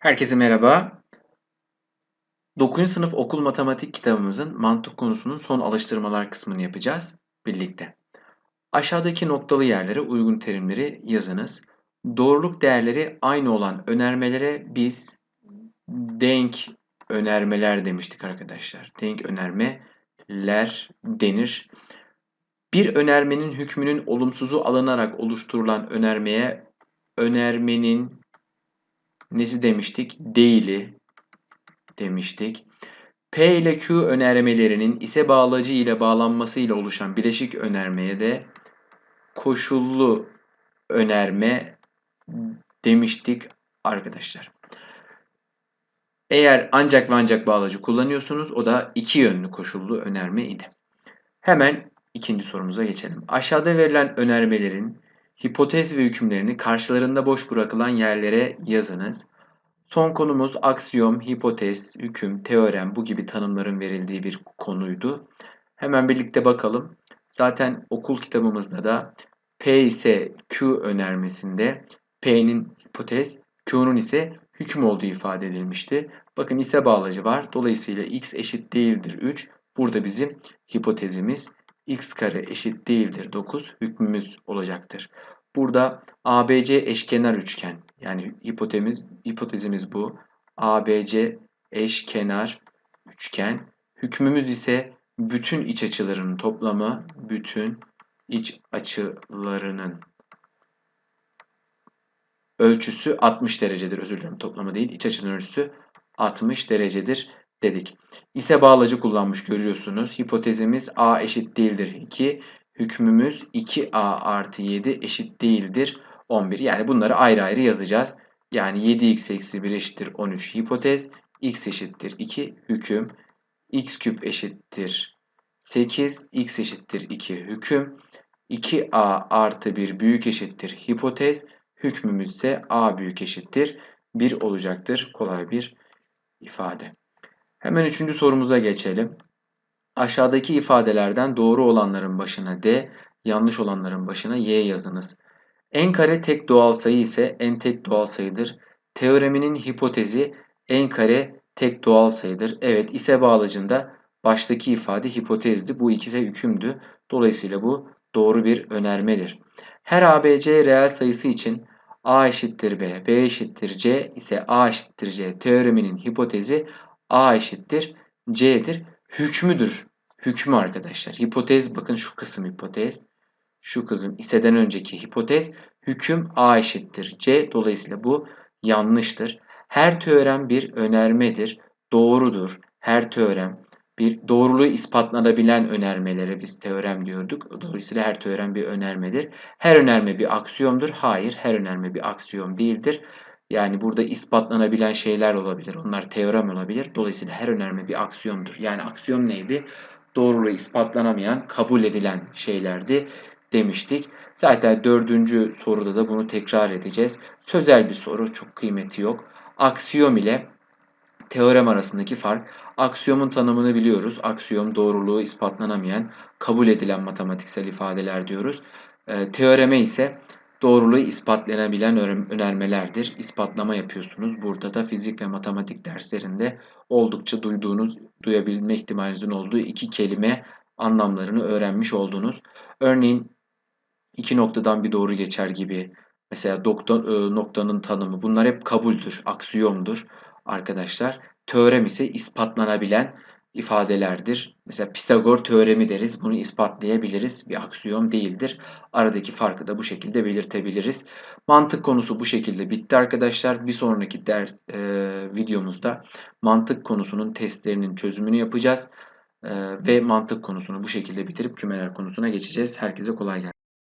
Herkese merhaba. 9. sınıf okul matematik kitabımızın mantık konusunun son alıştırmalar kısmını yapacağız birlikte. Aşağıdaki noktalı yerlere uygun terimleri yazınız. Doğruluk değerleri aynı olan önermelere biz denk önermeler demiştik arkadaşlar. Denk önermeler denir. Bir önermenin hükmünün olumsuzu alınarak oluşturulan önermeye önermenin nesi demiştik? Değili demiştik. P ile Q önermelerinin ise bağlacı ile bağlanması ile oluşan bileşik önermeye de koşullu önerme demiştik arkadaşlar. Eğer ancak ve ancak bağlacı kullanıyorsunuz o da iki yönlü koşullu önerme idi. Hemen ikinci sorumuza geçelim. Aşağıda verilen önermelerin hipotez ve hükümlerini karşılarında boş bırakılan yerlere yazınız. Son konumuz aksiyom, hipotez, hüküm, teorem bu gibi tanımların verildiği bir konuydu. Hemen birlikte bakalım. Zaten okul kitabımızda da P ise Q önermesinde P'nin hipotez, Q'nun ise hüküm olduğu ifade edilmişti. Bakın ise bağlacı var. Dolayısıyla x eşit değildir 3. Burada bizim hipotezimiz x kare eşit değildir 9 hükmümüz olacaktır. Burada ABC eşkenar üçgen yani hipotezimiz, hipotezimiz bu. ABC eşkenar üçgen. Hükmümüz ise bütün iç açılarının toplamı bütün iç açılarının ölçüsü 60 derecedir. Özür dilerim toplamı değil. İç açının ölçüsü 60 derecedir dedik. İse bağlacı kullanmış görüyorsunuz. Hipotezimiz A eşit değildir 2. Hükmümüz 2A artı 7 eşit değildir 11. Yani bunları ayrı ayrı yazacağız. Yani 7x eksi 1 eşittir 13 hipotez. x eşittir 2 hüküm. x küp eşittir 8. x eşittir 2 hüküm. 2a artı 1 büyük eşittir hipotez. Hükmümüz ise a büyük eşittir 1 olacaktır. Kolay bir ifade. Hemen üçüncü sorumuza geçelim. Aşağıdaki ifadelerden doğru olanların başına D, yanlış olanların başına Y yazınız. N kare tek doğal sayı ise n tek doğal sayıdır. Teoreminin hipotezi n kare tek doğal sayıdır. Evet ise bağlacında baştaki ifade hipotezdi. Bu ikisi hükümdü. Dolayısıyla bu doğru bir önermedir. Her ABC reel sayısı için A eşittir B, B eşittir C ise A eşittir C teoreminin hipotezi A eşittir C'dir. Hükmüdür. Hükmü arkadaşlar. Hipotez bakın şu kısım hipotez. Şu kısım iseden önceki hipotez. Hüküm A eşittir C. Dolayısıyla bu yanlıştır. Her teorem bir önermedir. Doğrudur. Her teorem bir doğruluğu ispatlanabilen önermelere biz teorem diyorduk. Dolayısıyla her teorem bir önermedir. Her önerme bir aksiyomdur. Hayır, her önerme bir aksiyom değildir. Yani burada ispatlanabilen şeyler olabilir. Onlar teorem olabilir. Dolayısıyla her önerme bir aksiyomdur. Yani aksiyom neydi? Doğruluğu ispatlanamayan, kabul edilen şeylerdi demiştik. Zaten dördüncü soruda da bunu tekrar edeceğiz. Sözel bir soru, çok kıymeti yok. Aksiyom ile teorem arasındaki fark. Aksiyomun tanımını biliyoruz. Aksiyom doğruluğu ispatlanamayan, kabul edilen matematiksel ifadeler diyoruz. E, teoreme ise doğruluğu ispatlanabilen önermelerdir. İspatlama yapıyorsunuz. Burada da fizik ve matematik derslerinde oldukça duyduğunuz, duyabilme ihtimalinizin olduğu iki kelime anlamlarını öğrenmiş oldunuz. Örneğin iki noktadan bir doğru geçer gibi. Mesela doktor, e, noktanın tanımı bunlar hep kabuldür, aksiyomdur arkadaşlar. Teorem ise ispatlanabilen ifadelerdir. Mesela Pisagor teoremi deriz. Bunu ispatlayabiliriz. Bir aksiyom değildir. Aradaki farkı da bu şekilde belirtebiliriz. Mantık konusu bu şekilde bitti arkadaşlar. Bir sonraki ders e, videomuzda mantık konusunun testlerinin çözümünü yapacağız. E, ve mantık konusunu bu şekilde bitirip kümeler konusuna geçeceğiz. Herkese kolay gelsin.